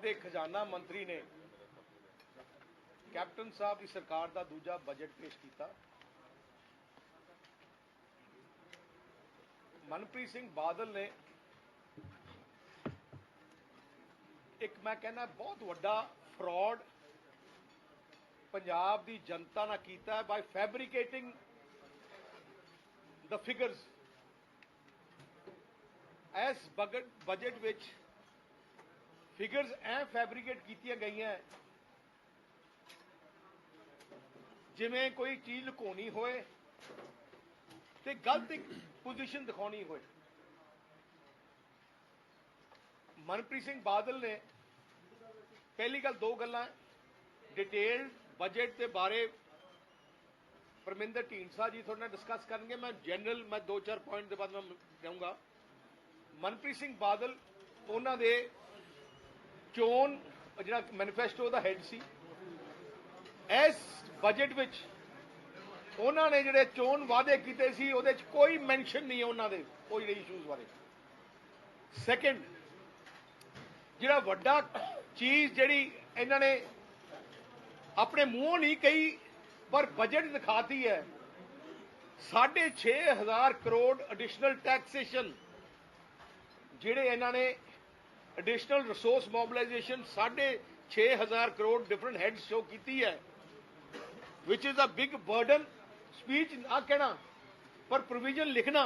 ਪੰਜਾਬ ਦੇ ਖਜ਼ਾਨਾ ਮੰਤਰੀ ਨੇ ਕੈਪਟਨ ਸਾਹਿਬ ਦੀ ਸਰਕਾਰ ਦਾ ਦੂਜਾ ਬਜਟ ਪੇਸ਼ ਕੀਤਾ। ਮਨਪ੍ਰੀਤ ਸਿੰਘ ਬਾਦਲ ਨੇ ਇੱਕ ਮੈਂ ਕਹਿੰਦਾ ਬਹੁਤ ਵੱਡਾ ਫਰਾਡ ਪੰਜਾਬ ਦੀ ਜਨਤਾ ਨਾਲ ਕੀਤਾ ਹੈ ਬਾਈ ਫੈਬਰੀਕੇਟਿੰਗ ਦ ਫਿਗਰਸ ਇਸ ਬਜਟ ਵਿੱਚ ਫਿਗਰਸ ਐ ਫੈਬਰੀਕੇਟ ਕੀਤੀਆਂ ਗਈਆਂ। ਜਿਵੇਂ ਕੋਈ ਚੀਜ਼ ਲੁਕਾਉਣੀ ਹੋਏ ਤੇ ਗਲਤ ਇੱਕ ਪੋਜੀਸ਼ਨ ਦਿਖਾਉਣੀ ਹੋਏ। ਮਨਪ੍ਰੀਤ ਸਿੰਘ ਬਾਦਲ ਨੇ ਪਹਿਲੀ ਗੱਲ ਦੋ ਗੱਲਾਂ ਡਿਟੇਲ ਬਜਟ ਦੇ ਬਾਰੇ ਪਰਮਿੰਦਰ ਢੀਂਡਸਾ ਜੀ ਤੁਹਾਡੇ ਨਾਲ ਡਿਸਕਸ ਕਰਨਗੇ। ਮੈਂ ਜਨਰਲ ਮੈਂ ਦੋ ਚਾਰ ਪੁਆਇੰਟ ਦੇ ਬਾਅਦ ਮੈਂ ਜਾਊਂਗਾ ਮਨਪ੍ਰੀਤ ਸਿੰਘ ਬਾਦਲ, ਉਹਨਾਂ ਦੇ ਚੋਣ, ਜਿਹੜਾ ਮੈਨੀਫੈਸਟੋ ਦਾ ਹੈਡ ਸੀ, ਇਸ ਬਜਟ ਵਿੱਚ ਉਹਨਾਂ ਨੇ ਜਿਹੜੇ ਚੋਣ ਵਾਅਦੇ ਕੀਤੇ ਸੀ, ਉਹਦੇ 'ਚ ਕੋਈ ਮੈਂਸ਼ਨ ਨਹੀਂ ਉਹਨਾਂ ਦੇ, ਕੋਈ ਜਿਹੜੇ ਇਸ਼ੂਜ਼ ਬਾਰੇ। ਸੈਕੰਡ ਜਿਹੜਾ ਵੱਡਾ ਚੀਜ਼ ਜਿਹੜੀ ਇਹਨਾਂ ਨੇ ਆਪਣੇ ਮੂੰਹੋਂ ਨਹੀਂ ਕਹੀ, ਪਰ ਬਜਟ ਦਿਖਾਤੀ ਹੈ 6500 ਕਰੋੜ ਐਡੀਸ਼ਨਲ ਟੈਕਸੇਸ਼ਨ ਜਿਹੜੇ ਇਹਨਾਂ ਨੇ additional resource mobilisation 6500 crore different heads show ਕੀਤੀ ਹੈ which is a big burden speech ਨਾ ਕਹਿਣਾ ਪਰ provision ਲਿਖਣਾ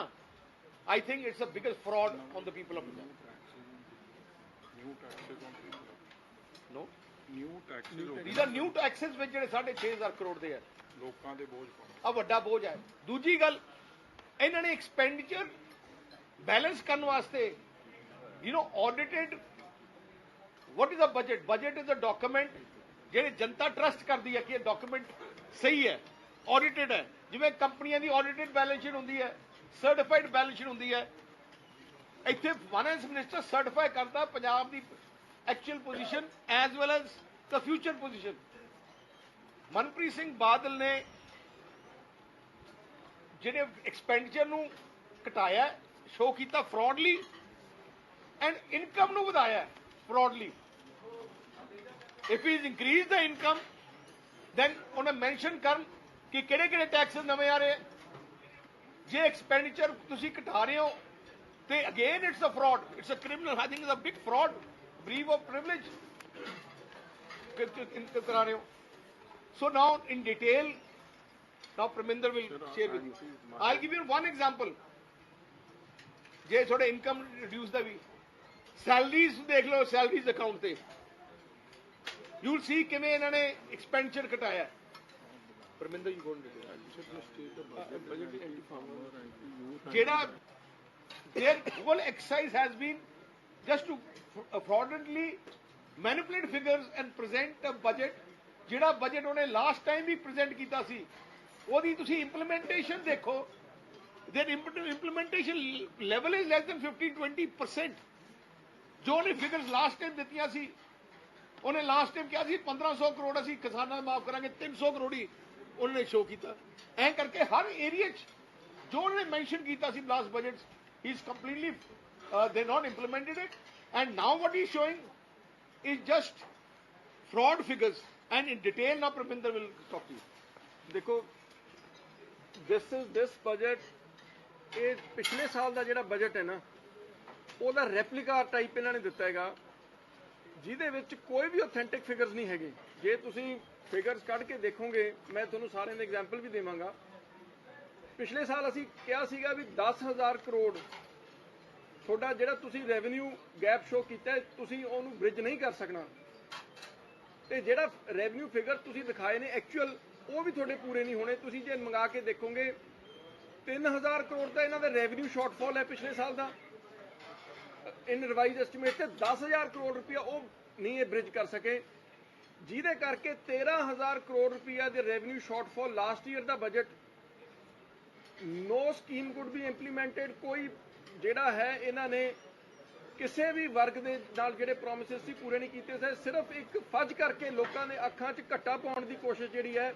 I think it's the biggest fraud on the people of Punjab. new taxes on people. No? new taxes on These are new taxes ਵਿੱਚ ਜਿਹੜੇ 6500 ਕਰੋੜ ਦੇ ਹੈ ਲੋਕਾਂ ਦੇ ਬੋਝ ਪਾਉਣਾ ਆ ਵੱਡਾ ਬੋਝ ਹੈ ਦੂਜੀ ਗੱਲ ਇਹਨਾਂ ਨੇ ਐਕਸਪੈਂਡੀਚਰ ਬੈਲੈਂਸ ਕਰਨ ਵਾਸਤੇ you know audited what is uh budget budget is uh document ਜਿਹੜੇ ਜਨਤਾ ਟਰਸਟ ਕਰਦੀ ਹੈ ਕਿ ਇਹ ਡਾਕੂਮੈਂਟ ਸਹੀ ਹੈ ਆਡਿਟਡ ਹੈ ਜਿਵੇਂ ਕੰਪਨੀਆਂ ਦੀ ਆਡਿਟਡ ਬੈਲੈਂਸ ਸ਼ੀਟ ਹੁੰਦੀ ਹੈ ਸਰਟੀਫਾਈਡ ਬੈਲੈਂਸ ਸ਼ੀਟ ਹੁੰਦੀ ਹੈ ਇੱਥੇ ਫਾਈਨੈਂਸ ਮਿਨਿਸਟਰ ਸਰਟੀਫਾਈ ਕਰਦਾ ਪੰਜਾਬ ਦੀ actual position as well as the future position Manpreet Singh Badal ਨੇ ਜਿਹੜੇ ਐਕਸਪੈਂਡੀਚਰ ਨੂੰ ਘਟਾਇਆ ਸ਼ੋ ਕੀਤਾ ਫਰਾਡਲੀ ਐਂਡ ਇਨਕਮ ਨੂੰ ਵਧਾਇਆ ਫਰਾਡਲੀ if is increase the income then ਉਹਨੇ ਮੈਂਸ਼ਨ ਕਰਨ ਕਿ ਕਿਹੜੇ ਕਿਹੜੇ ਟੈਕਸ ਨਵੇਂ ਆ ਰਹੇ। ਜੇ ਐਕਸਪੈਂਡੀਚਰ ਤੁਸੀਂ ਘਟਾ ਰਹੇ ਹੋ ਤੇ again it's a fraud it's a criminal I think it's a big fraud breach of privilege ਕਰਾ ਰਹੇ ਹੋ So now in detail, now Praminder will share with you. I'll give you one example. ਜੇ ਤੁਹਾਡੇ income reduce ਦਾ ਵੀ salaries ਦੇਖ ਲਓ salaries account ਤੇ। ਯੂ ਵਿਲ ਸੀ ਕਿਵੇਂ ਇਹਨਾਂ ਨੇ ਐਕਸਪੈਂਡੀਚਰ ਘਟਾਇਆ। ਪਰਮਿੰਦਰ ਯੂ ਗੋਇੰ ਜਿਹੜਾ their whole exercise has been just to fraudulently manipulate figures and present a budget ਜਿਹੜਾ ਬਜਟ ਉਹਨੇ ਲਾਸਟ ਟਾਈਮ ਵੀ ਪ੍ਰੈਜ਼ੈਂਟ ਕੀਤਾ ਸੀ ਉਹਦੀ ਤੁਸੀਂ ਇੰਪਲੀਮੈਂਟੇਸ਼ਨ ਦੇਖੋ। There implementation level is less than 15 20% ਜੋ ਉਹਨੇ ਫਿਗਰਸ ਲਾਸਟ ਟਾਈਮ ਦਿੱਤੀਆਂ ਸੀ, ਉਹਨੇ ਲਾਸਟ ਟਾਈਮ ਕਿਹਾ ਸੀ 1500 ਕਰੋੜ ਅਸੀਂ ਕਿਸਾਨਾਂ ਨੂੰ ਮਾਫ ਕਰਾਂਗੇ 300 ਕਰੋੜ ਹੀ ਉਹਨਾਂ ਨੇ ਸ਼ੋ ਕੀਤਾ। ਐਂ ਕਰਕੇ ਹਰ ਏਰੀਆ 'ਚ ਜੋ ਉਹਨੇ ਮੈਂਸ਼ਨ ਕੀਤਾ ਸੀ last budget he is completely they not implemented it and now what he showing is just fraud figures. And in detail now Prabhinder will talk to ਦੇਖੋ ਦਿਸ ਇਜ਼ ਦਿਸ ਬਜਟ ਇਹ ਪਿਛਲੇ ਸਾਲ ਦਾ ਜਿਹੜਾ budget ਹੈ ਨਾ ਉਹਦਾ replica type ਇਹਨਾਂ ਨੇ ਦਿੱਤਾ ਹੈਗਾ, ਜਿਹਦੇ ਵਿੱਚ ਕੋਈ ਵੀ ਆਥੈਂਟਿਕ ਫਿਗਰਸ ਨਹੀਂ ਹੈਗੇ। ਜੇ ਤੁਸੀਂ ਫਿਗਰਸ ਕੱਢ ਕੇ ਦੇਖੋਗੇ, ਮੈਂ ਤੁਹਾਨੂੰ ਸਾਰਿਆਂ ਦੇ ਐਗਜ਼ਾਮਪਲ ਵੀ ਦੇਵਾਂਗਾ। ਪਿਛਲੇ ਸਾਲ ਅਸੀਂ ਕਿਹਾ ਸੀਗਾ ਵੀ 10000 ਕਰੋੜ ਤੁਹਾਡਾ ਜਿਹੜਾ ਤੁਸੀਂ ਰੈਵਨਿਊ ਗੈਪ ਸ਼ੋ ਕੀਤਾ ਤੁਸੀਂ ਉਹਨੂੰ ਬ੍ਰਿਜ ਨਹੀਂ ਕਰ ਸਕਣਾ। ਤੇ ਜਿਹੜਾ ਰੈਵਨਿਊ ਫਿਗਰ ਤੁਸੀਂ ਦਿਖਾਏ ਨੇ ਐਕਚੁਅਲ ਉਹ ਵੀ ਤੁਹਾਡੇ ਪੂਰੇ ਨਹੀਂ ਹੋਣੇ। ਤੁਸੀਂ ਜੇ ਮੰਗਾ ਕੇ ਦੇਖੋਗੇ 3000 ਕਰੋੜ ਦਾ ਇਹਨਾਂ ਦਾ ਰੈਵਨਿਊ ਸ਼ਾਰਟਫਾਲ ਹੈ ਪਿਛਲੇ ਸਾਲ ਦਾ। ਇਨ ਰਿਵਾਈਜ਼ ਐਸਟੀਮੇਟ ਤੇ 10000 ਕਰੋੜ ਰੁਪਇਆ ਉਹ ਨਹੀਂ ਇਹ ਬ੍ਰਿਜ ਕਰ ਸਕੇ। ਜਿਹਦੇ ਕਰਕੇ 13000 ਕਰੋੜ ਰੁਪਇਆ ਦੇ revenue shortfall last year the budget no scheme could be implemented ਕੋਈ ਜਿਹੜਾ ਹੈ ਇਹਨਾਂ ਨੇ ਕਿਸੇ ਵੀ ਵਰਗ ਦੇ ਨਾਲ ਜਿਹੜੇ ਪ੍ਰੋਮਿਸਸ ਸੀ ਪੂਰੇ ਨਹੀਂ ਕੀਤੇ ਸੀ ਸਿਰਫ ਇੱਕ ਫੱਜ ਕਰਕੇ ਲੋਕਾਂ ਦੇ ਅੱਖਾਂ 'ਚ ਘੱਟਾ ਪਾਉਣ ਦੀ ਕੋਸ਼ਿਸ਼ ਜਿਹੜੀ ਹੈ,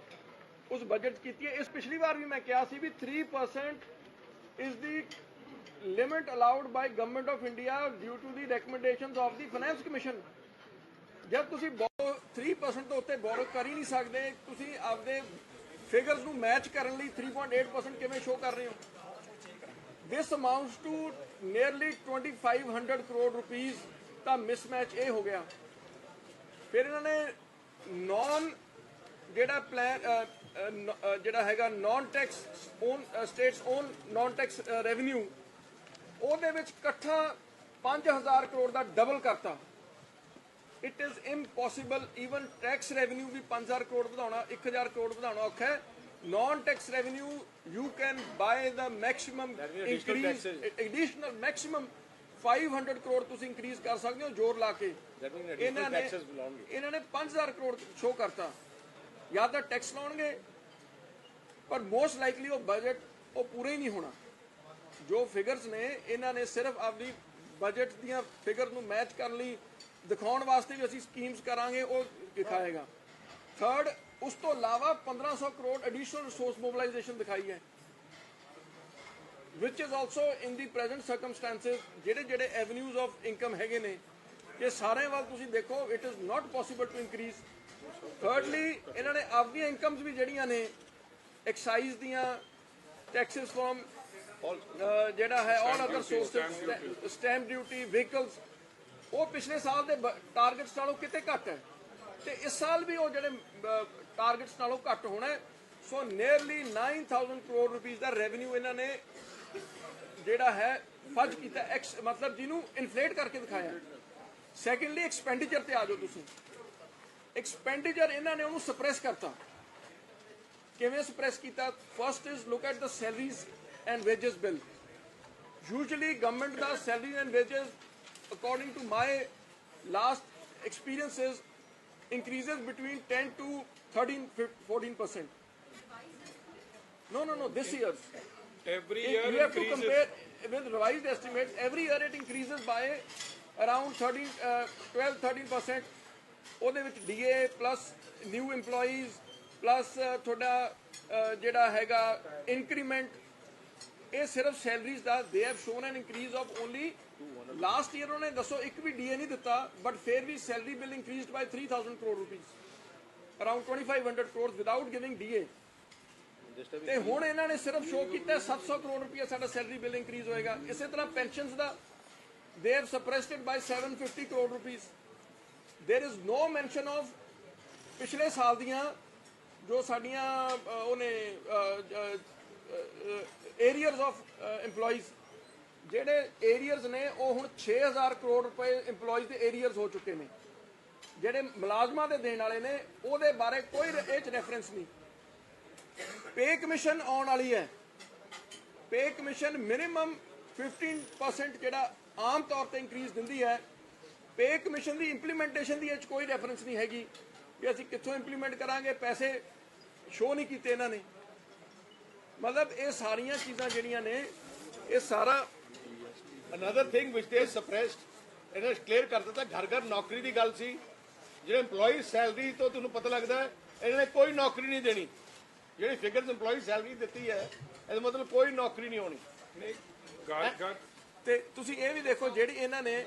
ਉਸ ਬਜਟ 'ਚ ਕੀਤੀ ਹੈ। ਇਸ ਪਿਛਲੀ ਵਾਰ ਵੀ ਮੈਂ ਕਿਹਾ ਸੀ ਵੀ 3% is the limit allowed by government of India due to the recommendations of the finance commission ਜਦ ਤੁਸੀਂ 3% ਤੋਂ ਉੱਤੇ ਬੋਰੋ ਕਰ ਹੀ ਨਹੀਂ ਸਕਦੇ ਤੁਸੀਂ ਆਪਦੇ ਫਿਗਰਸ ਨੂੰ ਮੈਚ ਕਰਨ ਲਈ 3.8% ਕਿਵੇਂ ਸ਼ੋ ਕਰ ਰਹੇ ਹੋ this amounts to nearly 2500 crore rupees the mismatch ਇਹ ਹੋ ਗਿਆ ਫਿਰ ਇਹਨਾਂ ਨੇ ਨਾਨ ਜਿਹੜਾ ਪਲਾਨ ਜਿਹੜਾ ਹੈਗਾ non tax own states own non tax revenue ਉਹਦੇ ਵਿੱਚ ਇਕੱਠਾ 5000 ਕਰੋੜ ਦਾ ਡਬਲ ਕਰਤਾ। It is impossible even tax revenue ਵੀ 5000 ਕਰੋੜ ਵਧਾਉਣਾ 1000 ਕਰੋੜ ਵਧਾਉਣਾ ਔਖਾ ਹੈ। Non tax revenue you can by the maximum increase additional maximum 500 crore ਤੁਸੀਂ ਇਨਕਰੀਜ਼ ਕਰ ਸਕਦੇ ਹੋ ਜ਼ੋਰ ਲਾ ਕੇ। ਇਹਨਾਂ ਨੇ ਇਹਨਾਂ ਨੇ 5000 ਕਰੋੜ ਸ਼ੋ ਕਰਤਾ। ਜਾਂ ਤਾਂ ਟੈਕਸ ਲਾਉਣਗੇ ਪਰ ਮੋਸਟ ਲਾਈਕਲੀ ਉਹ ਬਜਟ ਉਹ ਪੂਰੇ ਹੀ ਨਹੀਂ ਹੋਣਾ। ਜੋ ਫਿਗਰਸ ਨੇ, ਇਹਨਾਂ ਨੇ ਸਿਰਫ ਆਪਣੀ ਬਜਟ ਦੀਆਂ ਫਿਗਰ ਨੂੰ ਮੈਚ ਕਰਨ ਲਈ ਦਿਖਾਉਣ ਵਾਸਤੇ ਵੀ ਅਸੀਂ ਸਕੀਮਸ ਕਰਾਂਗੇ, ਉਹ ਦਿਖਾਏਗਾ। ਥਰਡ ਉਸ ਤੋਂ ਇਲਾਵਾ 1500 ਕਰੋੜ ਐਡੀਸ਼ਨਲ ਰਿਸੋਰਸ ਮੋਬਿਲਾਈਜੇਸ਼ਨ ਦਿਖਾਈ ਹੈ, which is also in the present circumstances, ਜਿਹੜੇ ਜਿਹੜੇ ਐਵਨਿਊਜ਼ ਆਫ ਇਨਕਮ ਹੈਗੇ ਨੇ, ਇਹ ਸਾਰੇ ਵੱਲ ਤੁਸੀਂ ਦੇਖੋ it is not possible to increase thirdly ਇਹਨਾਂ ਨੇ ਆਪਦੀਆਂ ਇਨਕਮਸ ਵੀ ਜਿਹੜੀਆਂ ਨੇ ਐਕਸਾਈਜ਼ ਦੀਆਂ ਟੈਕਸਸ ਫਰਮ ਜਿਹੜਾ ਹੈ all other sources, stamp duty, vehicles, ਉਹ ਪਿਛਲੇ ਸਾਲ ਦੇ ਟਾਰਗੇਟਸ ਨਾਲੋਂ ਕਿਤੇ ਘੱਟ ਹੈ। ਤੇ ਇਸ ਸਾਲ ਵੀ ਉਹ ਜਿਹੜੇ ਟਾਰਗੇਟਸ ਨਾਲੋਂ ਘੱਟ ਹੋਣਾ ਹੈ। ਸੋ ਨੀਅਰਲੀ 9000 ਕਰੋੜ ਰੁਪੀਸ ਦਾ ਰੈਵਨਿਊ ਇਹਨਾਂ ਨੇ ਜਿਹੜਾ ਹੈ ਫੱਜ ਕੀਤਾ ਐਕਸ ਮਤਲਬ ਜਿਹਨੂੰ ਇਨਫਲੇਟ ਕਰਕੇ ਦਿਖਾਇਆ। ਸੈਕੰਡਲੀ ਐਕਸਪੈਂਡੀਚਰ ਤੇ ਆ ਜਾਓ ਤੁਸੀਂ। ਐਕਸਪੈਂਡੀਚਰ ਇਹਨਾਂ ਨੇ ਉਹਨੂੰ ਸਪਰੈਸ ਕਰਤਾ। ਕਿਵੇਂ ਸਪਰੈਸ ਕੀਤਾ? First is look at the salaries And wages bill usually government the salary and wages according to my last experiences increases between 10 to 13 14 percent no no no this year Every If year you have to increases. compare with revised estimates every year it increases by around 13 uh, 12 13 percent ਉਹਦੇ ਵਿੱਚ DA plus new EMPLOYEES plus ਤੁਹਾਡਾ ਅਹ, ਜਿਹੜਾ ਹੈਗਾ increment ਇਹ ਸਿਰਫ salaries the they have shown an increase of only last year ਉਹਨੇ ਦੱਸੋ ਇੱਕ ਵੀ ਡੀਏ ਨਹੀਂ ਦਿੱਤਾ ਬਟ ਫੇਰ ਵੀ salary bill increased by 3000 crore rupees around 2500 crore without giving DA ਤੇ ਹੁਣ ਇਹਨਾਂ ਨੇ ਸਿਰਫ ਸ਼ੋਅ ਕੀਤਾ ਹੈ 700 ਕਰੋੜ ਰੁਪਏ ਸਾਡਾ ਸੈਲਰੀ ਬਿਲ ਇਨਕਰੀਜ਼ ਹੋਏਗਾ ਇਸੇ ਤਰ੍ਹਾਂ pensions the they have suppressed it by 750 crore rupees there is no mention of ਪਿਛਲੇ ਸਾਲ ਦੀਆਂ ਜੋ ਸਾਡੀਆਂ ਅਹ, ਉਹਨੇ ਏਰੀਅਰਸ ਆਫ uh, EMPLOYEES. ਜਿਹੜੇ ਏਰੀਅਰਸ ਨੇ, ਉਹ ਹੁਣ 6000 ਕਰੋੜ ਰੁਪਏ EMPLOYEES ਦੇ ਏਰੀਅਰਸ ਹੋ ਚੁੱਕੇ ਨੇ। ਜਿਹੜੇ ਮੁਲਾਜ਼ਮਾਂ ਦੇ ਦੇਣ ਵਾਲੇ ਨੇ, ਉਹਦੇ ਬਾਰੇ ਕੋਈ ਇਹ ਚ ਰੈਫਰੈਂਸ ਨਹੀਂ। ਪੇ ਕਮਿਸ਼ਨ ਆਉਣ ਵਾਲੀ ਹੈ। ਪੇ ਕਮਿਸ਼ਨ ਮਿਨੀਮਮ 15% ਜਿਹੜਾ ਆਮ ਤੌਰ ਤੇ ਇਨਕਰੀਜ਼ ਦਿੰਦੀ ਹੈ ਪੇ ਕਮਿਸ਼ਨ ਦੀ ਇੰਪਲੀਮੈਂਟੇਸ਼ਨ ਦੀ ਇਹ 'ਚ ਕੋਈ ਰੈਫਰੈਂਸ ਨਹੀਂ ਹੈਗੀ ਕਿ ਅਸੀਂ ਕਿੱਥੋਂ ਇੰਪਲੀਮੈਂਟ ਕਰਾਂਗੇ, ਪੈਸੇ ਸ਼ੋ ਨਹੀਂ ਕੀਤੇ ਇਹਨਾਂ ਨੇ। ਮਤਲਬ ਇਹ ਸਾਰੀਆਂ ਚੀਜ਼ਾਂ ਜਿਹੜੀਆਂ ਨੇ ਇਹ ਸਾਰਾ another thing which they suppressed ਇਹਨਾਂ ਕਲੀਅਰ ਕਰ ਦਿੱਤਾ ਘਰ ਘਰ ਨੌਕਰੀ ਦੀ ਗੱਲ ਸੀ। ਜਿਹੜੇ EMPLOYEE ਸੈਲਰੀ ਤੋਂ ਤੁਹਾਨੂੰ ਪਤਾ ਲੱਗਦਾ ਇਹਨਾਂ ਨੇ ਕੋਈ ਨੌਕਰੀ ਨਹੀਂ ਦੇਣੀ। ਜਿਹੜੀ ਫਿਗਰਸ EMPLOYEE ਸੈਲਰੀ ਦਿੱਤੀ ਹੈ ਇਹਦਾ ਮਤਲਬ ਕੋਈ ਨੌਕਰੀ ਨਹੀਂ ਹੋਣੀ। ਤੇ ਤੁਸੀਂ ਇਹ ਵੀ ਦੇਖੋ ਜਿਹੜੀ ਇਹਨਾਂ ਨੇ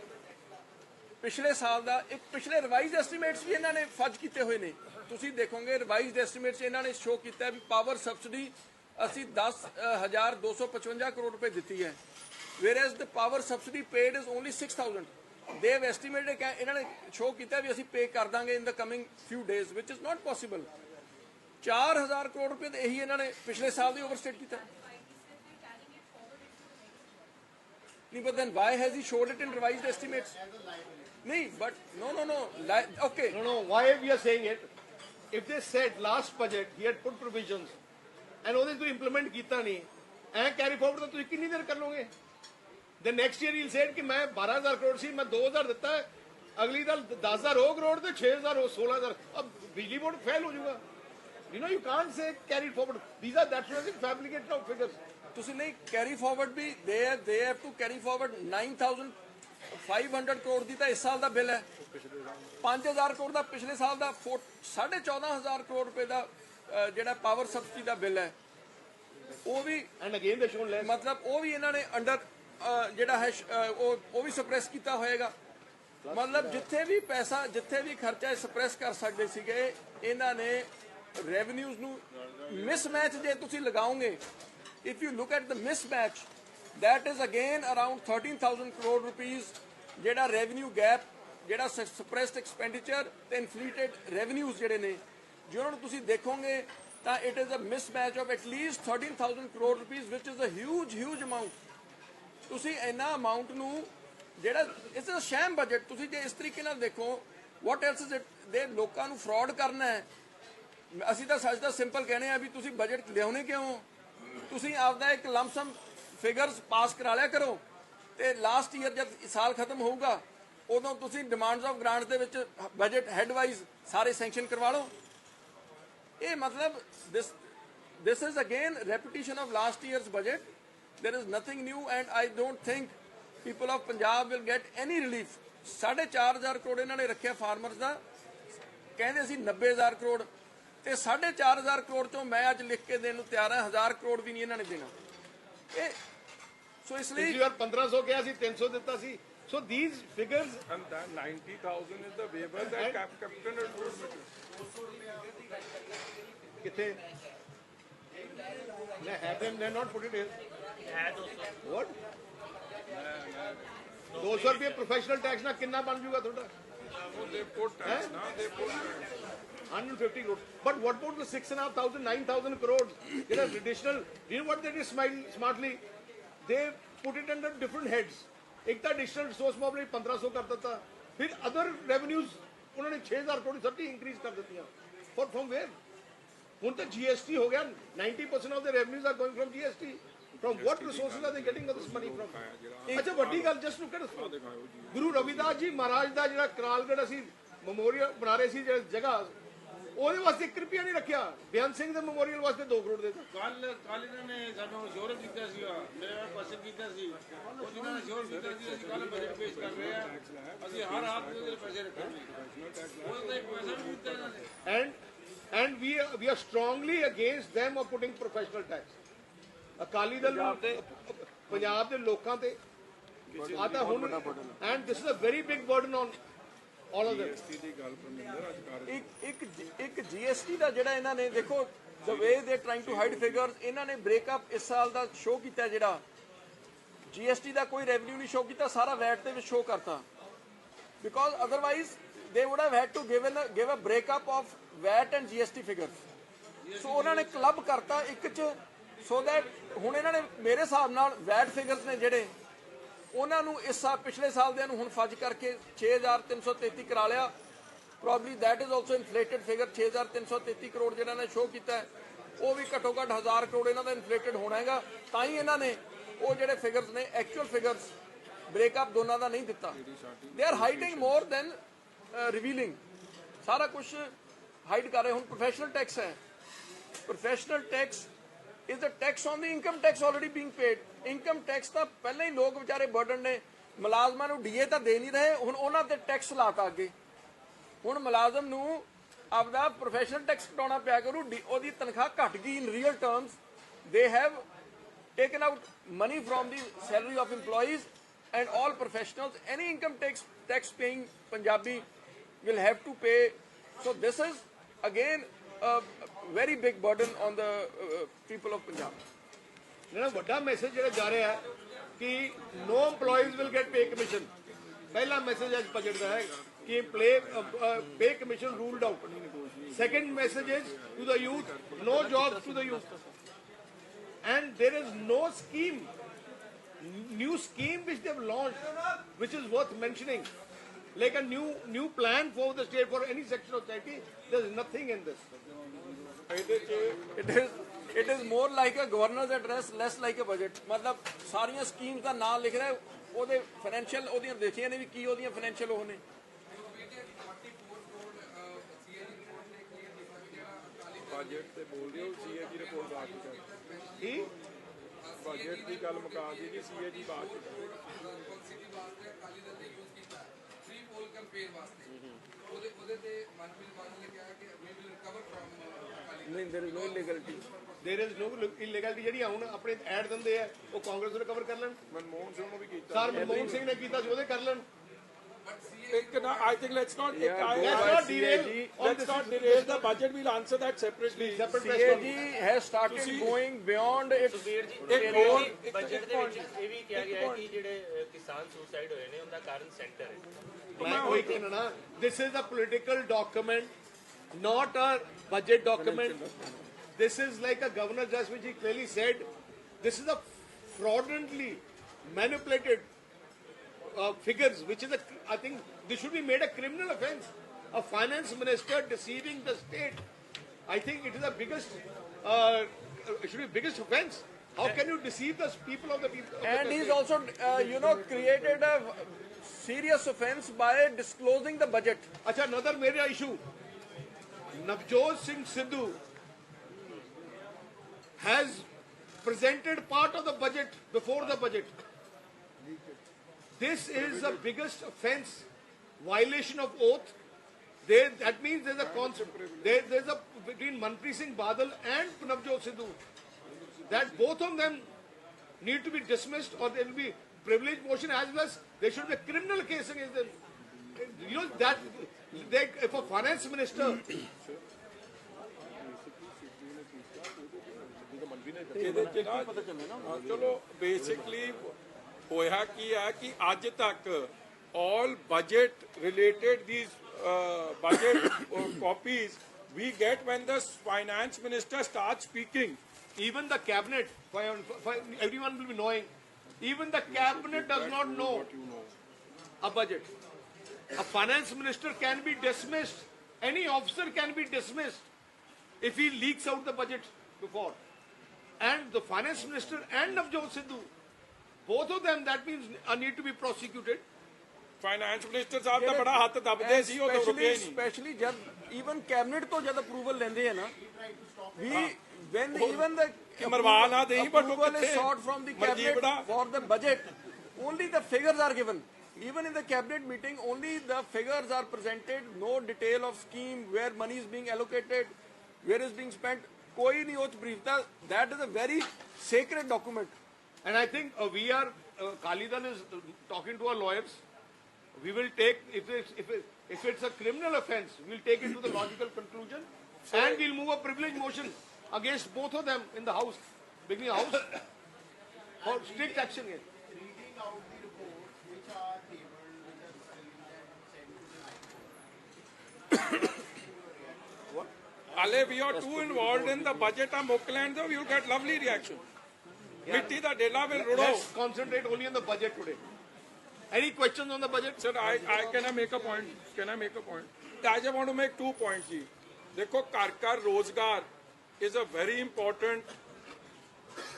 ਪਿਛਲੇ ਸਾਲ ਦਾ ਇੱਕ ਪਿਛਲੇ ਰਿਵਾਈਜ਼ਡ ਐਸਟੀਮੇਟਸ ਵੀ ਇਹਨਾਂ ਨੇ ਫੱਜ ਕੀਤੇ ਹੋਏ ਨੇ। ਤੁਸੀਂ ਦੇਖੋਗੇ ਰਿਵਾਈਜ਼ਡ ਐਸਟੀਮੇਟਸ ਇਹਨਾਂ ਨੇ ਸ਼ੋ ਕੀਤਾ ਵੀ ਪਾਵਰ ਸਬਸਿਡੀ ਅਸੀਂ 10255 ਕਰੋੜ ਰੁਪਏ ਦਿੱਤੀ ਹੈ whereas the power subsidy paid is only 6000 they have estimated ਕਿ ਇਹਨਾਂ ਨੇ ਸ਼ੋ ਕੀਤਾ ਵੀ ਅਸੀਂ ਪੇ ਕਰ ਦਾਂਗੇ in the coming few days which is not possible 4000 crore ਰੁਪਏ ਤੇ ਇਹੀ ਇਹਨਾਂ ਨੇ ਪਿਛਲੇ ਸਾਲ ਦੀ ਓਵਰਸਟੇਟ ਕੀਤਾ ਨਹੀਂ but then why has he showed it in revised estimates ਨਹੀਂ but no no no okay no no why we are saying it if they said last budget he had put provisions and ਉਹਦੇ ਤੋਂ implement ਕੀਤਾ ਨਹੀਂ। ਐ carry forward ਤਾਂ ਤੁਸੀਂ ਕਿੰਨੀ ਦੇਰ ਕਰ ਲੋਗੇ the next year he'll say ਕਿ ਮੈਂ 12000 ਕਰੋੜ ਸੀ, ਮੈਂ 2000 ਦਿੱਤਾ ਅਗਲੀ ਦਾ 10000 ਹੋ ਕਰੋੜ ਤੇ 6000 ਹੋ 16000 ਅਬ ਬਿਜਲੀ ਬੋਰਡ ਫੇਲ ਹੋ ਜਾਊਗਾ। You know, you can't say carry forward these are that's what is fabricated of figures ਤੁਸੀਂ ਨਹੀਂ carry forward we they they have to carry forward 9500 crore ਦੀ ਤਾਂ ਇਸ ਸਾਲ ਦਾ ਬਿੱਲ ਹੈ। 5000 ਕਰੋੜ ਦਾ ਪਿਛਲੇ ਸਾਲ ਦਾ 14500 ਕਰੋੜ ਰੁਪਏ ਦਾ ਜਿਹੜਾ ਪਾਵਰ ਸਬਸਿਡੀ ਦਾ ਬਿੱਲ ਹੈ ਉਹ ਵੀ and again they shown less ਮਤਲਬ ਉਹ ਵੀ ਇਹਨਾਂ ਨੇ ਅੰਡਰ ਜਿਹੜਾ ਹੈ ਉਹ ਉਹ ਵੀ ਸਪਰੈਸ ਕੀਤਾ ਹੋਏਗਾ। ਮਤਲਬ ਜਿੱਥੇ ਵੀ ਪੈਸਾ ਜਿੱਥੇ ਵੀ ਖਰਚਾ ਸਪਰੈਸ ਕਰ ਸਕਦੇ ਸੀਗੇ ਇਹਨਾਂ ਨੇ ਰੈਵਨਿਊਜ਼ ਨੂੰ ਮਿਸਮੈਚ ਜੇ ਤੁਸੀਂ ਲਗਾਓਗੇ if you look at the mismatch that is again around 13000 crore rupees ਜਿਹੜਾ ਰੈਵਨਿਊ ਗੈਪ ਜਿਹੜਾ ਸਪਰੈਸਡ ਐਕਸਪੈਂਡੀਚਰ ਤੇ ਇਨਫਲੇਟਡ ਰੈਵਨਿਊਜ਼ ਜਿਹੜੇ ਨੇ ਜੇ ਉਹਨਾਂ ਨੂੰ ਤੁਸੀਂ ਦੇਖੋਗੇ, ਤਾਂ it is a mismatch of at least 13000 crore rupees which is a huge huge amount ਤੁਸੀਂ ਇੰਨਾ ਅਮਾਉਂਟ ਨੂੰ ਜਿਹੜਾ ਇਟਸ ਅ ਸ਼ੈਮ ਬਜਟ ਤੁਸੀਂ ਜੇ ਇਸ ਤਰੀਕੇ ਨਾਲ ਦੇਖੋ ਵਾਟ ਐਲਸ ਇਜ਼ ਦੇ ਲੋਕਾਂ ਨੂੰ ਫਰਾਡ ਕਰਨਾ ਹੈ। ਅਸੀਂ ਤਾਂ ਸੱਚ ਦਾ ਸਿੰਪਲ ਕਹਿੰਦੇ ਆ ਵੀ ਤੁਸੀਂ ਬਜਟ ਲਿਆਉਣੇ ਕਿਉਂ? ਤੁਸੀਂ ਆਪਦਾ ਇੱਕ ਲੰਮਸਮ ਫਿਗਰਸ ਪਾਸ ਕਰਾ ਲਿਆ ਕਰੋ, ਤੇ ਲਾਸਟ ਈਅਰ ਜਦ ਸਾਲ ਖਤਮ ਹੋਊਗਾ, ਉਦੋਂ ਤੁਸੀਂ ਡਿਮਾਂਡਸ ਆਫ ਗ੍ਰਾਂਟਸ ਦੇ ਵਿੱਚ ਬਜਟ ਹੈਡ ਵਾਈਜ਼ ਸਾਰੇ ਸੈਂਕਸ਼ਨ ਕਰਵਾ ਲਓ। ਇਹ ਮਤਲਬ this this is again repetition of last year's budget there is nothing new and i don't think people of punjab will get any relief 4500 crore ਇਹਨਾਂ ਨੇ ਰੱਖਿਆ ਫਾਰਮਰਸ ਦਾ ਕਹਿੰਦੇ ਸੀ 90000 ਕਰੋੜ ਤੇ 4500 ਕਰੋੜ ਚੋਂ ਮੈਂ ਅੱਜ ਲਿਖ ਕੇ ਦੇਣ ਨੂੰ ਤਿਆਰ ਹਾਂ 1000 ਕਰੋੜ ਵੀ ਨਹੀਂ ਇਹਨਾਂ ਨੇ ਦੇਣਾ ਇਹ ਸੋ ਇਸ ਲਈ ਪਿਛਲੀ ਵਾਰ 1500 ਕਿਹਾ ਸੀ 300 ਦਿੱਤਾ ਸੀ so these figures And that 90,000 is the waiver that cap- capital improvement. ਕਿੱਥੇ ਨੇ have them they not put it here ਹੈ 200 what 200 ਰੁਪਏ ਪ੍ਰੋਫੈਸ਼ਨਲ ਟੈਕਸ ਨਾਲ ਕਿੰਨਾ ਬਣ ਜੂਗਾ ਤੁਹਾਡਾ Oh, they put tax, now they put tax. 150 crore. But what about the 6,500, 9,000 crores? There are additional. You know what they did smart- smartly? ਇੱਕ ਤਾਂ additional resource mobility 1500 ਕਰ ਦਿੱਤਾ। ਫਿਰ ਅਦਰ ਰੈਵਨਿਊਜ਼ ਉਹਨਾਂ ਨੇ 6000 ਕਰੋੜ ਸੱਟੀ ਇੰਕਰੀਜ਼ ਕਰ ਦਿੱਤੀਆਂ। ਫॉर ਫਰਮ ਵੇਅਰ ਹੁਣ ਤਾਂ GST ਹੋ ਗਿਆ। 90% of the revenues are going from GST from what resources are they getting this money from ਅੱਛਾ ਵੱਡੀ ਗੱਲ just look at Guru Ravidas ji Maharaj ਦਾ ਜਿਹੜਾ ਕਰਾਲਗੜ ਅਸੀਂ ਮੈਮੋਰੀਅਲ ਬਣਾ ਰਹੇ ਸੀ ਜਿਹੜੀ ਜਗ੍ਹਾ ਉਹਦੇ ਵਾਸਤੇ 1 ਰੁਪਿਆ ਨਹੀਂ ਰੱਖਿਆ। ਬਿਆਨ ਸਿੰਘ ਦੇ ਮੈਮੋਰੀਅਲ ਵਾਸਤੇ 2 ਕਰੋੜ ਦੇ ਦਿੱਤਾ। ਕੱਲ ਕੱਲ ਇਹਨਾਂ ਨੇ ਸਾਨੂੰ ਸ਼ੋਰ ਕੀਤਾ ਸੀਗਾ। ਮੇਰੇ ਨਾਲ ਕੁਐਸਚਨ ਕੀਤਾ ਸੀ। ਉਹ ਜਿਨ੍ਹਾਂ ਨੇ ਸ਼ੋਰ ਕੀਤਾ ਸੀ ਅਸੀਂ ਕੱਲ ਬਜਟ ਪੇਸ਼ ਕਰ ਰਹੇ ਆ ਅਸੀਂ ਹਰ ਹਾਲ ਦੇ ਵਿੱਚ ਪੈਸੇ ਰੱਖਾਂਗੇ। ਉਹ ਤਾਂ ਇੱਕ ਪੈਸਾ ਵੀ ਦਿੱਤਾ ਇਹਨਾਂ ਨੇ। And and we we are strongly against them of putting professional tax. Akali Dal ਨੂੰ ਪੰਜਾਬ ਦੇ ਲੋਕਾਂ ਤੇ ਆ ਤਾਂ ਹੁਣ and this is a very big burden on all of GST ਦੀ ਗੱਲ ਪਰਮਿੰਦਰ ਅੱਜ ਕਰ ਇੱਕ ਇੱਕ ਇੱਕ ਜੀਐਸਟੀ ਦਾ ਜਿਹੜਾ ਇਹਨਾਂ ਨੇ ਦੇਖੋ ਦ ਵੇ ਦੇ ਟ੍ਰਾਈਂਗ ਟੂ ਹਾਈਡ ਫਿਗਰਸ ਇਹਨਾਂ ਨੇ ਬ੍ਰੇਕਅਪ ਇਸ ਸਾਲ ਦਾ ਸ਼ੋ ਕੀਤਾ ਜਿਹੜਾ। ਜੀਐਸਟੀ ਦਾ ਕੋਈ ਰੈਵਨਿਊ ਨਹੀਂ ਸ਼ੋ ਕੀਤਾ ਸਾਰਾ ਵੈਟ ਦੇ ਵਿੱਚ ਸ਼ੋ ਕਰਤਾ। Because otherwise they would have had to given give a breakup of VAT and GST figures so ਉਹਨਾਂ ਨੇ ਕਲੱਬ ਕਰਤਾ ਇੱਕ ਚ ਸੋ ਦੈਟ ਹੁਣ ਇਹਨਾਂ ਨੇ ਮੇਰੇ ਹਿਸਾਬ ਨਾਲ ਵੈਟ ਫਿਗਰਸ ਨੇ ਜਿਹੜੇ ਉਹਨਾਂ ਨੂੰ ਇਸ ਸਾਲ ਪਿਛਲੇ ਸਾਲ ਦੇ ਨੂੰ ਹੁਣ ਫੱਜ ਕਰਕੇ 6333 ਕਰਾ ਲਿਆ। Probably that is also inflated figure 6333 crore ਜਿਹੜਾ ਨੇ ਸ਼ੋ ਕੀਤਾ ਹੈ, ਉਹ ਵੀ ਘੱਟੋ ਘੱਟ 1000 ਕਰੋੜ ਇਹਨਾਂ ਦਾ ਇਨਫਲੇਟਡ ਹੋਣਾ ਹੈਗਾ। ਤਾਂ ਹੀ ਇਹਨਾਂ ਨੇ ਉਹ ਜਿਹੜੇ ਫਿਗਰਸ ਨੇ ਐਕਚੁਅਲ ਫਿਗਰਸ ਬ੍ਰੇਕਅਪ ਦੋਨਾਂ ਦਾ ਨਹੀਂ ਦਿੱਤਾ। They are hiding more than revealing ਸਾਰਾ ਕੁਝ ਹਾਈਡ ਕਰ ਰਹੇ। ਹੁਣ ਪ੍ਰੋਫੈਸ਼ਨਲ ਟੈਕਸ ਹੈ। Professional tax is the tax on the income tax already being paid income tax ਤਾਂ ਪਹਿਲਾਂ ਹੀ ਲੋਕ ਵਿਚਾਰੇ ਬਰਡਨ ਨੇ। ਮੁਲਾਜ਼ਮਾਂ ਨੂੰ ਡੀਏ ਤਾਂ ਦੇ ਨਹੀਂ ਰਹੇ, ਹੁਣ ਉਹਨਾਂ ਤੇ ਟੈਕਸ ਲਾਤਾ ਅੱਗੇ। ਹੁਣ ਮੁਲਾਜ਼ਮ ਨੂੰ ਆਪਦਾ ਪ੍ਰੋਫੈਸ਼ਨਲ ਟੈਕਸ ਕਟਾਉਣਾ ਪਿਆ ਕਰੂ ਉਹਦੀ ਤਨਖਾਹ ਘਟ ਗਈ in real terms they have taken out money from the salary of employees and all professionals any income tax tax paying punjabi will have to pay so this is, again a very big burden on the uh, people of punjab ਜਿਹੜਾ ਵੱਡਾ message ਜਿਹੜਾ ਜਾ ਰਿਹਾ ਹੈ ਕਿ no EMPLOYEES will get pay commission ਪਹਿਲਾ message ਅੱਜ budget ਦਾ ਹੈ ਕਿ play pay commission ruled out second message is to the youth no jobs to the youth and there is no scheme new scheme which they have launched which is worth mentioning like a new new plan for the state for any section of society there is nothing in this ਇਹਦੇ ਚ it is it is more like a governor's address less like a budget. ਮਤਲਬ ਸਾਰੀਆਂ schemes ਦਾ ਨਾਮ ਲਿਖ ਰਿਹਾ ਉਹਦੇ financial ਉਹਦੀਆਂ ਦੇਖੀਆਂ ਨੇ ਵੀ ਕੀ ਉਹਦੀਆਂ ਫਾਈਨੈਂਸ਼ੀਅਲ ਉਹ ਨੇ। ਬਜਟ ਤੇ ਬੋਲ ਰਹੇ ਹੋ ਸੀਏਜੀ ਰਿਪੋਰਟ ਬਾਅਦ ਚ। ਕਰ he ਬਜਟ ਦੀ ਗੱਲ ਮੁਕਾ ਦੀ ਜੀ ਸੀਏਜੀ ਬਾਅਦ ਚ। ਕਰ ਸਿਟੀ ਵਾਸਤੇ। ਅਕਾਲੀ ਦਲ ਨੇ ਯੂਜ਼ ਕੀਤਾ ਫ੍ਰੀ ਪੋਲ ਕੈਂਪੇਨ ਵਾਸਤੇ ਉਹਦੇ ਉਹਦੇ ਤੇ ਮਨਪ੍ਰੀਤ ਬਾਦਲ ਨੇ ਕਿਹਾ ਕਿ we will recover from Akali ਨਹੀਂ there is no illegality there is no illegality ਜਿਹੜੀ ਆ ਹੁਣ ਆਪਣੇ ਐਡ ਦਿੰਦੇ ਆ ਉਹ ਕਾਂਗਰਸ ਨੇ ਕਵਰ ਕਰ ਲੈਣ ਮਨਮੋਹਨ ਸਿੰਘ ਨੂੰ ਵੀ ਕੀਤਾ ਸਰ ਮਨਮੋਹਨ ਸਿੰਘ ਨੇ ਕੀਤਾ ਸੀ ਉਹਦੇ ਕਰ ਲੈਣ ਇੱਕ ਨਾ I think let's not Yeah, I- go Let's by not derail CAG. on let's this not derail the budget we'll answer that separately separate press CAG conference. has started going beyond its ਇੱਕ ਹੋਰ ਇੱਕ- budget ਇੱਕ ਦੇ ਵਿੱਚ point- ਇਹ ਵੀ ਕਿਹਾ ਇੱਕ ਗਿਆ ਹੈ point- ਕਿ ਜਿਹੜੇ ਅ, ਕਿਸਾਨ ਸੁਸਾਈਡ ਹੋਏ ਨੇ ਉਹਦਾ ਕਾਰਨ ਸੈਂਟਰ ਹੈ ਮੈਂ ਉਹੀ ਕਹਿਣਾ ਨਾ this is a political document not a budget document. This is like a Governor he clearly said, this is a fraudulently manipulated uh, figures, which is a, I think this should be made a criminal offense. A finance minister deceiving the state. I think it is the biggest, uh, should be biggest offense. How can you deceive the people of the people? Of and the he's also, uh, you know, created a serious offense by disclosing the budget. Achha, another major issue. Navjot Singh Sidhu has presented part of the budget before the budget. This is the biggest offense, violation of oath. There, that means there's a concept. There, there's a between Manpreet Singh Badal and Navjot Sidhu. That both of them need to be dismissed, or there will be privilege motion as well as there should be a criminal case against them. You know that they, a finance minister ਚਲੋ basically ਹੋਇਆ ਕੀ ਹੈ ਕਿ ਅੱਜ ਤੱਕ all budget related these uh, budget uh, copies we get when the finance minister starts speaking even the cabinet, everyone will be knowing, even the cabinet does not know a budget. A finance minister can be dismissed, any officer can be dismissed if he leaks out the budget before. And the finance minister and Navjot Sidhu, both of them, that means uh, need to be prosecuted. finance minister ਸਾਹਿਬ ਤਾਂ ਬੜਾ ਹੱਥ ਦੱਬਦੇ ਸੀ ਉਹ ਤਾਂ especially ਰੁਕੇ ਹੀ ਨਹੀਂ especially ਜਦ even cabinet ਤੋਂ ਜਦ approval ਲੈਂਦੇ ਆ ਨਾ we when the, even the ਕਿ ਮਰਵਾ ਨਾ ਦੇਈਂ, but ਉਹ approval is ਕਿੱਥੇ? sought from the ਮਰਜੀ cabinet ਬੜਾ। for the budget only the figures are given Even in the cabinet meeting, only the figures are presented, no detail of scheme, where money is being allocated, where is being spent. koi नहीं That is a very sacred document. And I think document and I think we are Kali Dal is talking to we will take if it's if, it's if it's a criminal offence we'll take it to the logical conclusion and we'll move a privilege motion against both of them in the house beginning house for strict action here. ਹਾਲੇ we are too involved in the budget ਆ ਮੁੱਕ ਲੈਣ ਦਿਓ you get Lovely reaction ਮਿੱਟੀ ਦਾ ਡੇਲਾ ਵੀ ਰੁੜੋ Let's concentrate only on the budget today. Any questions on the budget? Sir, I, I can I make a point? Can I make a point? I just want to make two points ਜੀ ਦੇਖੋ ਘਰ ਘਰ ਰੋਜ਼ਗਾਰ is a very important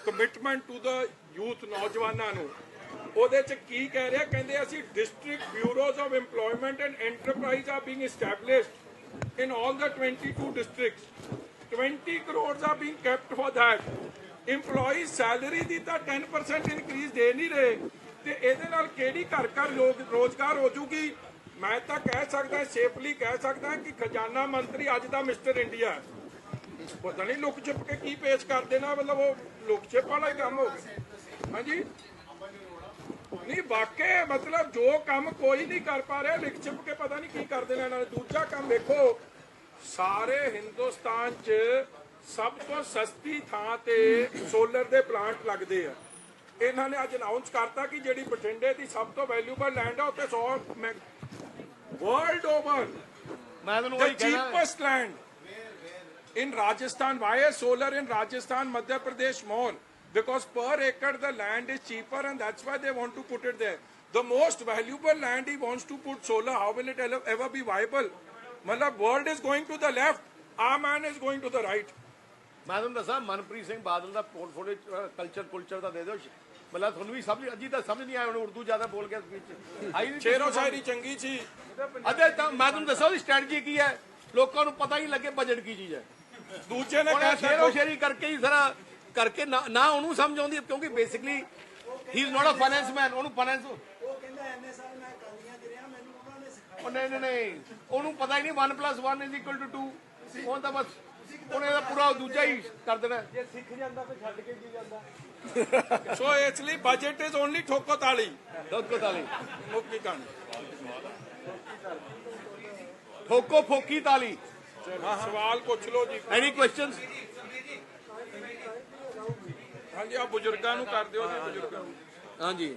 commitment to the youth ਨੌਜਵਾਨਾਂ ਨੂੰ ਉਹਦੇ ਚ ਕੀ ਕਹਿ ਰਿਹਾ ਕਹਿੰਦੇ ਅਸੀਂ district bureaus of EMPLOYMENT and enterprise are being established in all the 22 districts 20 crores are being kept for that EMPLOYEE salary ਦੀ ਤਾਂ 10% ਇਨਕਰੀਜ਼ ਦੇ ਨਹੀਂ ਰਹੇ ਤੇ ਇਹਦੇ ਨਾਲ ਕਿਹੜੀ ਘਰ ਘਰ ਲੋਕ ਰੋਜ਼ਗਾਰ ਹੋ ਜੂਗੀ ਮੈਂ ਤਾਂ ਕਹਿ ਸਕਦਾ ਸੇਫਲੀ ਕਹਿ ਸਕਦਾ ਕਿ ਖਜ਼ਾਨਾ ਮੰਤਰੀ ਅੱਜ ਦਾ ਮਿਸਟਰ ਇੰਡੀਆ ਪਤਾ ਨਹੀਂ ਲੁਕ ਛਿਪ ਕੇ ਕੀ ਪੇਸ਼ ਕਰਦੇ ਨਾ ਮਤਲਬ ਉਹ ਲੁਕ ਛਿਪ ਵਾਲਾ ਹੀ ਕੰਮ ਹੋ ਗਿਆ ਹਾਂਜੀ ਨਹੀਂ ਵਾਕਿਆ ਮਤਲਬ ਜੋ ਕੰਮ ਕੋਈ ਨਹੀਂ ਕਰ ਪਾ ਰਿਹਾ ਲਿਖ ਛਿਪ ਕੇ ਪਤਾ ਨਹੀਂ ਕੀ ਕਰ ਦੇਣਾ ਇਹਨਾਂ ਨੇ ਦੂਜਾ ਕੰਮ ਵੇਖੋ ਸਾਰੇ ਹਿੰਦੁਸਤਾਨ 'ਚ ਸਭ ਤੋਂ ਸਸਤੀ ਥਾਂ ਤੇ ਸੋਲਰ ਦੇ ਪਲਾਂਟ ਲੱਗਦੇ ਆ ਇਹਨਾਂ ਨੇ ਅੱਜ ਅਨਾਉਂਸ ਕਰਤਾ ਕਿ ਜਿਹੜੀ ਬਠਿੰਡੇ ਦੀ ਸਭ ਤੋਂ ਵੈਲਿਊਬਲ ਲੈਂਡ ਆ ਉੱਥੇ 100 ਵਰਲਡ ਓਵਰ ਮੈਂ ਤੁਹਾਨੂੰ ਉਹੀ ਕਹਿਣਾ land in Rajasthan. Why is solar in Rajasthan, Madhya Pradesh more? Because per acre the land is cheaper and that's why they want to put it there. The most valuable land he wants to put solar. How will it ever be viable? Matlab world is going to the left, our man is going to the right. ਮੈਂ ਤੁਹਾਨੂੰ ਦੱਸਾਂ ਮਨਪ੍ਰੀਤ ਸਿੰਘ ਬਾਦਲ ਦਾ portfolio culture culture ਦਾ ਦੇ ਦਿਓ ਮਤਲਬ ਤੁਹਾਨੂੰ ਵੀ ਸਮਝ ਅੱਜੀ ਤਾਂ ਸਮਝ ਨਹੀਂ ਆਇਆ ਉਹਨੇ ਉਰਦੂ ਜ਼ਿਆਦਾ ਬੋਲ ਗਿਆ ਸਪੀਚ ਆਈ ਸ਼ੇਰੋ ਸ਼ਾਇਰੀ ਚੰਗੀ ਸੀ ਅਦੇ ਤਾਂ ਮੈਂ ਤੁਹਾਨੂੰ ਦੱਸਾਂ ਉਹਦੀ ਸਟ੍ਰੈਟਜੀ ਕੀ ਹੈ ਲੋਕਾਂ ਨੂੰ ਪਤਾ ਹੀ ਲੱਗੇ ਬਜਟ ਕੀ ਚੀਜ਼ ਹੈ ਦੂਜੇ ਨੇ ਕਹਿਤਾ ਸ਼ੇਰੋ ਸ਼ੇਰੀ ਕਰਕੇ ਹੀ ਸਾਰਾ ਕਰਕੇ ਨਾ ਨਾ ਉਹਨੂੰ ਸਮਝ ਆਉਂਦੀ ਕਿਉਂਕਿ ਬੇਸਿਕਲੀ ਹੀ ਇਜ਼ ਨਾਟ ਅ ਫਾਈਨੈਂਸਮੈਨ ਉਹਨੂੰ ਫਾਈਨੈਂਸ ਉਹ ਕਹਿੰਦਾ ਐਨੇ ਸਾਲ ਮੈਂ ਅਕਾਲੀਆਂ 'ਚ ਰਿਹਾ ਮੈਨੂੰ ਉਹਨਾਂ ਨੇ ਸਿਖਾਇਆ। ਉਹ ਨਹੀਂ ਨਹੀਂ ਨਹੀਂ। ਉਹਨੂੰ ਪਤਾ ਹੀ ਨਹੀਂ 1 1 2 ਉਹ ਤਾਂ ਬਸ ਉਹਨੇ ਦਾ ਪੂਰਾ ਦੂਜਾ ਹੀ ਕਰ ਦੇਣਾ। ਜੇ ਸਿੱਖ ਜਾਂਦਾ ਫਿਰ ਛੱਡ ਕੇ ਕੀ ਜਾਂਦਾ? ਸੋ ਇਸ ਲਈ ਬਜਟ ਇਜ਼ ਓਨਲੀ ਠੋਕੋ ਤਾਲੀ। ਠੋਕੋ ਤਾਲੀ। ਮੁੱਕੀ ਕਹਾਣੀ ਠੋਕੋ ਫੋਕੀ ਤਾਲੀ। ਸਵਾਲ ਪੁੱਛ ਲਓ ਜੀ। ਐਨੀ ਕੁਐਸਚਨਸ ਹਾਂਜੀ ਆ ਬਜ਼ੁਰਗਾਂ ਨੂੰ ਕਰ ਦਿਓ ਜੀ ਬਜ਼ੁਰਗਾਂ ਨੂੰ। ਹਾਂਜੀ।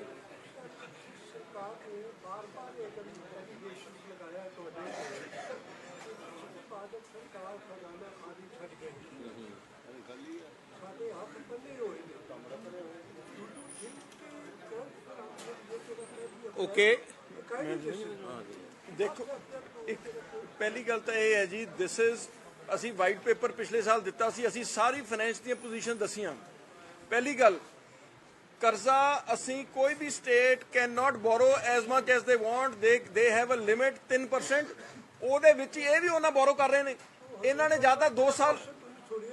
ਓਕੇ। ਦੇਖੋ ਇੱਕ ਪਹਿਲੀ ਗੱਲ ਤਾਂ ਇਹ ਹੈ ਜੀ ਦਿਸ ਇਜ਼ ਅਸੀਂ ਵਾਈਟ ਪੇਪਰ ਪਿਛਲੇ ਸਾਲ ਦਿੱਤਾ ਸੀ ਅਸੀਂ ਸਾਰੀ ਫਾਈਨੈਂਸ ਦੀਆਂ ਪੋਜੀਸ਼ਨ ਦਸੀਆਂ। ਪਹਿਲੀ ਗੱਲ ਕਰਜ਼ਾ ਅਸੀਂ ਕੋਈ ਵੀ state can not borrow as much as they want they they have a limit 3% ਉਹਦੇ ਵਿੱਚ ਇਹ ਵੀ ਉਹਨਾਂ ਬੋਰੋ ਕਰ ਰਹੇ ਨੇ। ਇਹਨਾਂ ਨੇ ਜ਼ਿਆਦਾ 2 ਸਾਲ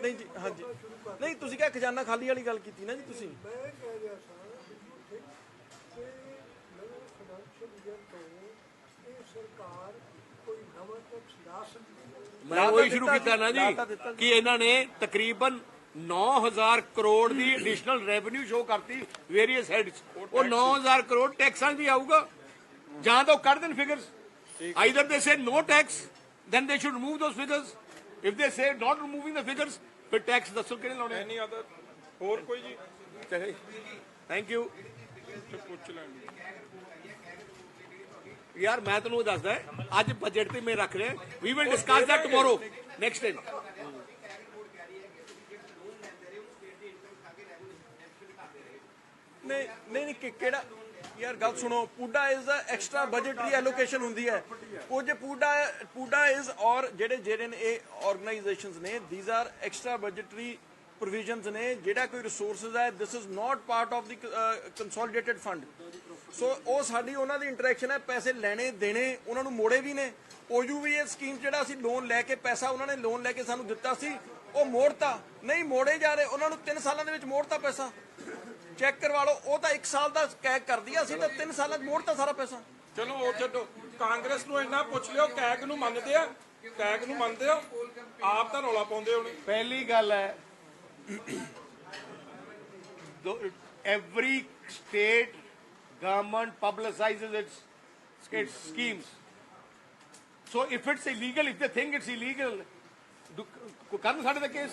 ਨਹੀਂ ਜੀ ਹਾਂਜੀ। ਨਹੀਂ ਤੁਸੀਂ ਕਿਹਾ ਖਜ਼ਾਨਾ ਖਾਲੀ ਵਾਲੀ ਗੱਲ ਕੀਤੀ ਨਾ ਜੀ ਤੁਸੀਂ। ਮੈਂ ਕਹਿ ਰਿਹਾ ਸਾਂ ਕਿ ਨਵੇਂ ਫਾਈਨੈਂਸ਼ੀਅਲ ਈਅਰ ਤੋਂ ਇਹ ਸਰਕਾਰ ਕੋਈ ਨਵਾਂ ਟੈਕਸ ਲਾ ਸਕਦੀ ਹੈ ਮੈਂ ਲਾ ਉਹੀ ਸ਼ੁਰੂ ਕੀਤਾ ਨਾ ਜੀ। ਕਿ ਇਹਨਾਂ ਨੇ ਤਕਰੀਬਨ 9000 ਕਰੋੜ ਦੀ ਐਡੀਸ਼ਨਲ ਰੈਵਨਿਊ ਸ਼ੋ ਕਰਤੀ ਵੇਰੀਅਸ ਹੈਡਸ ਉਹ 9000 ਕਰੋੜ ਟੈਕਸਾਂ ਵੀ ਆਊਗਾ। ਜਾਂ ਤਾਂ ਕੱਢ ਦੇਣ figures either they say no tax then they should remove those figures if they say not removing the figures ਫਿਰ ਟੈਕਸ ਦੱਸੋ ਕਿਹੜੇ ਲਾਉਣੇ ਐਨੀ ਅਦਰ ਹੋਰ ਕੋਈ ਜੀ? ਥੈਂਕ ਯੂ ਪੁੱਛ ਲੈਣਗੇ ਯਾਰ ਮੈਂ ਤੁਹਾਨੂੰ ਦੱਸਦਾ ਅੱਜ ਬਜਟ ਤੇ ਮੈਂ ਰੱਖ ਰਿਹਾ। We will discuss that tomorrow next time ਨਹੀਂ ਨਹੀਂ ਕਿ- ਕਿਹੜਾ? ਯਾਰ ਗੱਲ ਸੁਣੋ, PUDA is the extra budgetary allocation ਹੁੰਦੀ ਹੈ। ਕੁਝ ਪੂਡਾ ਪੂਡਾ ਇਜ਼ ਔਰ ਜਿਹੜੇ ਜਿਹੜੇ ਨੇ ਇਹ ਆਰਗੇਨਾਈਜੇਸ਼ਨਸ ਨੇ these are extra budgetary provisions ਨੇ, ਜਿਹੜਾ ਕੋਈ ਰਿਸੋਰਸਸ ਹੈ this is not part of the consolidated fund so ਉਹ ਸਾਡੀ, ਉਹਨਾਂ ਦੀ ਇੰਟਰੈਕਸ਼ਨ ਹੈ, ਪੈਸੇ ਲੈਣੇ, ਦੇਣੇ, ਉਹਨਾਂ ਨੂੰ ਮੋੜੇ ਵੀ ਨੇ। OUVA ਸਕੀਮ ਜਿਹੜਾ ਅਸੀਂ ਲੋਨ ਲੈ ਕੇ ਪੈਸਾ ਉਹਨਾਂ ਨੇ ਲੋਨ ਲੈ ਕੇ ਸਾਨੂੰ ਦਿੱਤਾ ਸੀ, ਉਹ ਮੋੜਤਾ। ਨਹੀਂ ਮੋੜੇ ਜਾ ਰਹੇ, ਉਹਨਾਂ ਨੂੰ 3 ਸਾਲਾਂ ਦੇ ਵਿੱਚ ਮੋੜਤਾ ਪੈਸਾ। ਚੈੱਕ ਕਰਵਾ ਲਓ ਉਹ ਤਾਂ 1 ਸਾਲ ਦਾ ਕੈਗ ਕਰਦੀ ਆ ਅਸੀਂ ਤਾਂ 3 ਸਾਲਾਂ 'ਚ ਮੋੜਤਾ ਸਾਰਾ ਪੈਸਾ ਚਲੋ ਉਹ ਛੱਡੋ ਕਾਂਗਰਸ ਨੂੰ ਇੰਨਾ ਪੁੱਛ ਲਿਓ ਕੈਗ ਨੂੰ ਮੰਨਦੇ ਆ ਕੈਗ ਨੂੰ ਮੰਨਦੇ ਆ ਆਪ ਤਾਂ ਰੌਲਾ ਪਾਉਂਦੇ ਹੋਣੇ ਪਹਿਲੀ ਗੱਲ ਹੈ every state government publicizes its, its schemes. So if it's illegal, if they think it's illegal, do- ਕੋ- ਕਰਨ ਸਾਡੇ ਦਾ ਕੇਸ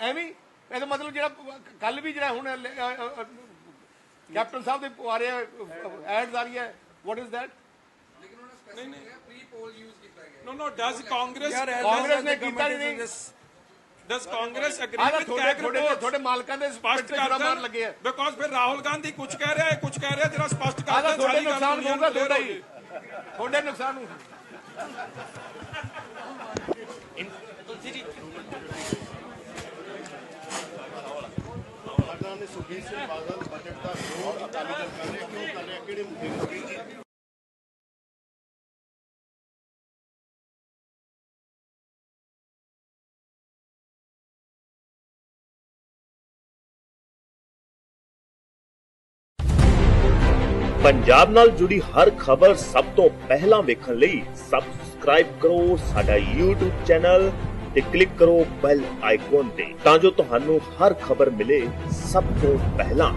ਐਵੇਂ? ਇਹਦਾ ਮਤਲਬ ਜਿਹੜਾ ਕੱਲ ਵੀ ਜਿਹੜਾ ਹੁਣ ਕੈਪਟਨ ਸਾਹਿਬ ਦੇ ਆ ਰਿਹਾ ਐਡਸ ਆ ਰਹੀ ਹੈ। ਵਾਟ ਇਜ਼ ਦੈਟ ਲੇਕਿਨ ਉਹਨਾਂ ਸਪੈਸੀਫਿਕ ਹੈ ਪ੍ਰੀ ਪੋਲ ਯੂਜ਼ ਕੀਤਾ ਗਿਆ no no does Congress Congress ਨੇ ਕੀਤਾ ਨਹੀਂ। Does Congress agree ah with ਤੁਹਾਡੇ ਕੈਗ ਤੁਹਾਡੇ ਰਿਪੋਰਟ ਤੁਹਾਡੇ ਮਾਲਕਾਂ ਦੇ ਸਪਸ਼ਟ ਸਪਸ਼ਟ ਕਰ ਮਾਰ ਲੱਗੇ ਆ। ਬਿਕੋਜ਼ ਫਿਰ ਰਾਹੁਲ ਗਾਂਧੀ ਕੁਝ ਕਹਿ ਰਿਹਾ ਹੈ ਕੁਝ ਕਹਿ ਰਿਹਾ ਜਿਹੜਾ ਸਪਸ਼ਟ ਤੁਹਾਡੇ ਨੁਕਸਾਨ ਹੋਊਗਾ clear ਤੁਹਾਡਾ ਹੋ ਹੀ। ਜੇ। ਤੁਹਾਡੇ ਨੁਕਸਾਨ ਨੂੰ ਸੁਖਬੀਰ ਸਿੰਘ ਬਾਦਲ ਬਜਟ ਦਾ ਵਿਰੋਧ ਅਕਾਲੀ ਦਲ ਕਰ ਰਿਹਾ, ਕਿਉਂ ਕਰ ਰਿਹਾ, ਕਿਹੜੇ ਮੁੱਦੇ ਨੂੰ ਪੰਜਾਬ ਨਾਲ ਜੁੜੀ ਹਰ ਖਬਰ ਸਭ ਤੋਂ ਪਹਿਲਾਂ ਵੇਖਣ ਲਈ ਸਬਸਕ੍ਰਾਈਬ ਕਰੋ ਸਾਡਾ YouTube ਚੈਨਲ ਤੇ ਕਲਿੱਕ ਕਰੋ ਬੈਲ ਆਈਕਨ ਤੇ, ਤਾਂ ਜੋ ਤੁਹਾਨੂੰ ਹਰ ਖਬਰ ਮਿਲੇ ਸਭ ਤੋਂ ਪਹਿਲਾਂ।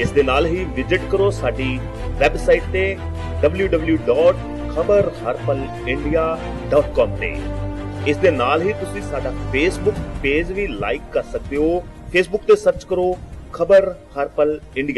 ਇਸ ਦੇ ਨਾਲ ਹੀ ਵਿਜ਼ਿਟ ਕਰੋ ਸਾਡੀ ਵੈਬਸਾਈਟ ਤੇ www.khabarharpalindia.com ਤੇ। ਇਸ ਦੇ ਨਾਲ ਹੀ ਤੁਸੀਂ ਸਾਡਾ ਫੇਸਬੁੱਕ ਪੇਜ ਵੀ ਲਾਈਕ ਕਰ ਸਕਦੇ ਹੋ। ਫੇਸਬੁੱਕ ਤੇ ਸਰਚ ਕਰੋ ਖਬਰ ਹਰਪਲ ਇੰਡੀਆ।